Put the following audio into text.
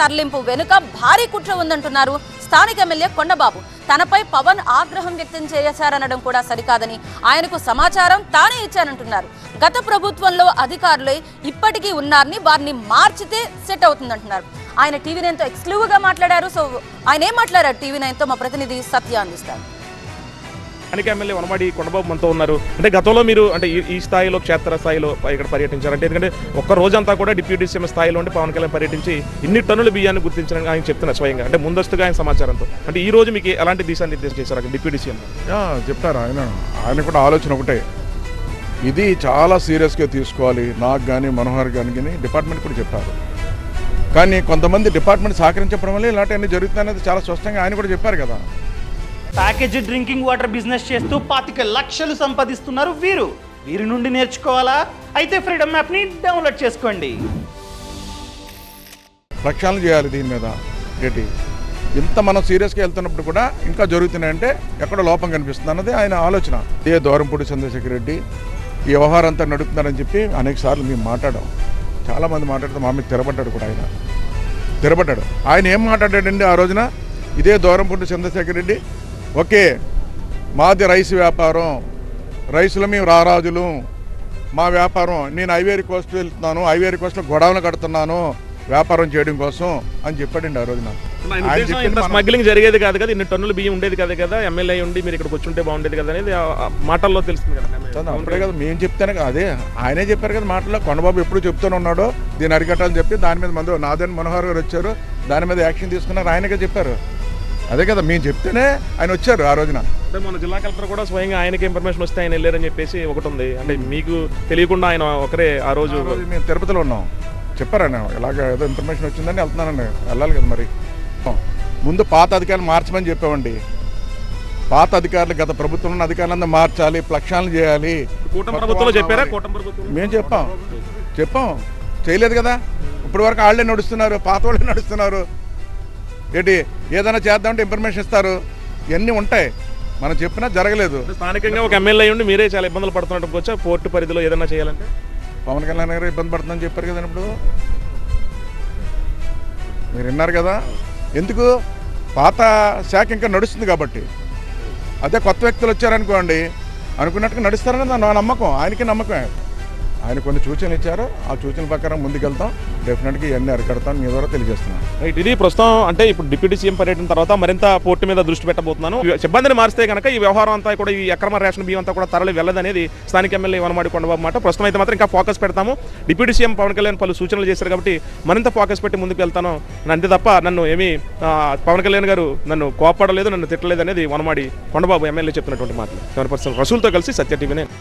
తరలింపు వెనుక భారీ కుట్ర ఉందంటున్నారు స్థానిక ఎమ్మెల్యే కొండబాబు. తనపై పవన్ ఆగ్రహం వ్యక్తం చేశారనడం కూడా సరికాదని ఆయనకు సమాచారం తానే ఇచ్చానంటున్నారు. గత ప్రభుత్వంలో అధికారులే ఇప్పటికీ ఉన్నారని వారిని మార్చితే సెట్ అవుతుందంటున్నారు. ఆయన టీవీ నైన్తో ఎక్స్క్లూవ్గా మాట్లాడారు సో ఆయన ఏం మాట్లాడారు? టీవీ నైన్తో మా ప్రతినిధి సత్య అందిస్తారు. స్థానిక ఎమ్మెల్యే వనమాడి కొండబాబు మనతో ఉన్నారు. అంటే గతంలో మీరు అంటే ఈ- ఈ స్థాయిలో క్షేత్ర స్థాయిలో ఇక్కడ పర్యటించారు అంటే ఎందుకంటే ఒక్క రోజంతా కూడా డిప్యూటీ సీఎం స్థాయిలో ఉండి పవన్ కళ్యాణ్ పర్యటించి ఇన్ని టన్నుల బియ్యాన్ని గుర్తించడానికి ఆయన చెప్తున్నారు స్వయంగా అంటే ముందస్తుగా ఆయన సమాచారంతో. అంటే ఈ రోజు మీకు ఎలాంటి దిశానిర్దేశం చేశారు అక్కడ డిప్యూటీ సీఎం? చెప్తారు ఆయన. ఆయన కూడా ఆలోచన ఒకటే. ఇది చాలా సీరియస్గా తీసుకోవాలి. నాకు కానీ మనోహర్ కానీ కానీ డిపార్ట్మెంట్ కూడా చెప్పారు. కానీ కొంతమంది డిపార్ట్మెంట్ సహకరించడం వల్ల ఇలాంటివన్నీ జరుగుతాయనేది చాలా స్పష్టంగా ఆయన కూడా చెప్పారు కదా. ప్యాకేజ్ డ్రింకింగ్ వాటర్ బిజినెస్ చేస్తూ పాతిక లక్షలు సంపాదిస్తున్నారు వీరు. వీరి నుండి నేర్చుకోవాలా? అయితే ఫ్రీడమ్ యాప్ని డౌన్లోడ్ చేసుకోండి. ప్రక్షాళన చేయాలి దీని మీద గట్టి ఇంత మనం సీరియస్గా వెళ్తున్నప్పుడు కూడా ఇంకా జరుగుతున్నాయంటే ఎక్కడ లోపం కనిపిస్తుంది అన్నది ఆయన ఆలోచన. ఏ దూరంపూడి చంద్రశేఖర్ రెడ్డి ఈ వ్యవహారం అంతా నడుపుతున్నారని చెప్పి అనేక సార్లు మేము మాట్లాడాం. చాలామంది మాట్లాడితే మా మీద తిరబడ్డాడు కూడా ఆయన. తిరబడ్డాడు ఆయన ఏం మాట్లాడాడండి ఆ రోజున? ఇదే దూరంపూడి చంద్రశేఖర్ రెడ్డి ఓకే. మాది రైస్ వ్యాపారం. రైసులో మేము రారాజులు మా వ్యాపారం నేను ఐవేరి కోస్ట్ వెళ్తున్నాను ఐవేరి కోస్ట్లో గొడవలు కడుతున్నాను వ్యాపారం చేయడం కోసం అని చెప్పాడండి ఆ రోజున స్మగ్లింగ్ జరిగేది కాదు కదా ఇన్ని టన్నుల బియ్యం ఉండేది కదా కదా ఎమ్మెల్యే ఉండి మీరు ఇక్కడికి వచ్చుంటే బాగుండేది కదా అనేది మాటల్లో తెలుస్తుంది కదా అప్పుడే కదా? మేము చెప్తానే కదా అదే ఆయనే చెప్పారు కదా మాటలో కొండబాబు ఎప్పుడు చెప్తూనే ఉన్నాడు దీన్ని అరికట్టాలని చెప్పి దాని మీద మందు నాదన్ మనోహర్ గారు వచ్చారు దాని మీద యాక్షన్ తీసుకున్నారు ఆయనకే చెప్పారు. అదే కదా మేము చెప్తేనే ఆయన వచ్చారు ఆ రోజున. అంటే మన జిల్లా కలెక్టర్ కూడా స్వయంగా ఆయనకి ఇన్ఫర్మేషన్ వస్తే ఆయన వెళ్ళారని చెప్పేసి ఒకటి ఉంది. అంటే మీకు తెలియకుండా ఆయన ఒకరే ఆ రోజు మేము తిరుపతిలో ఉన్నాం. చెప్పారు ఆయన ఇలాగ ఏదో ఇన్ఫర్మేషన్ వచ్చిందని వెళ్తున్నానండి. వెళ్ళాలి కదా మరి. ముందు పాత అధికారులు మార్చమని చెప్పామండి. పాత అధికారులు గత ప్రభుత్వం ఉన్న అధికారులందరూ మార్చాలి ప్రక్షాళన చేయాలి. చెప్పారా? మేము చెప్పాం. చెప్పాం. చేయలేదు కదా? ఇప్పటి వరకు వాళ్ళే నడుస్తున్నారు పాత వాళ్ళే నడుస్తున్నారు. ఏంటి ఏదైనా చేద్దామంటే ఇన్ఫర్మేషన్ ఇస్తారు. ఇవన్నీ ఉంటాయి. మనం చెప్పినా జరగలేదు. స్థానికంగా ఒక ఎమ్మెల్యే ఉండి మీరే చాలా ఇబ్బందులు పడుతున్నట్టు వచ్చా పోర్టు పరిధిలో ఏదైనా చేయాలంటే? పవన్ కళ్యాణ్ గారు ఇబ్బంది పడుతుందని చెప్పారు కదా ఇప్పుడు. మీరు విన్నారు కదా. ఎందుకు? పాత శాఖ ఇంకా నడుస్తుంది కాబట్టి. అదే కొత్త వ్యక్తులు వచ్చారనుకోండి అనుకున్నట్టుగా నడుస్తారని నా నమ్మకం. ఆయనకి నమ్మకమే. ఆయన కొన్ని సూచనలు ఇచ్చారు. ఆ సూచన ప్రకారం ముందుకెళ్తాం. డెఫినెట్గా ఇవన్నీ అరికడతాం. మీ ద్వారా తెలియజేస్తున్నాను రైట్. ఇది ప్రస్తుతం అంటే ఇప్పుడు డిప్యూటీ సీఎం పర్యటన తర్వాత మరింత పోర్టు మీద దృష్టి పెట్టబోతున్నాను. సిబ్బందిని మారిస్తే కనుక ఈ వ్యవహారం అంతా కూడా ఈ అక్రమ రేషన్ బియ్యం అంతా కూడా తరలి వెళ్ళదనేది స్థానిక ఎమ్మెల్యే వనమాడి కొండబాబు మాట. ప్రస్తుతం అయితే మాత్రం ఇంకా ఫోకస్ పెడతాము. డిప్యూటీ సీఎం పవన్ కళ్యాణ్ పలు సూచనలు చేశారు కాబట్టి మరింత ఫోకస్ పెట్టి ముందుకు వెళ్తాను. అంతే తప్ప నన్ను ఏమీ పవన్ కళ్యాణ్ గారు నన్ను కోపడలేదు నన్ను తిట్టలేదు అనేది వనమాడి కొండబాబు ఎమ్మెల్యే చెప్తున్నటువంటి మాటలు. సెవెన్ పర్సెంట్ రసూల్తో కలిసి సత్య టీవీ నేను.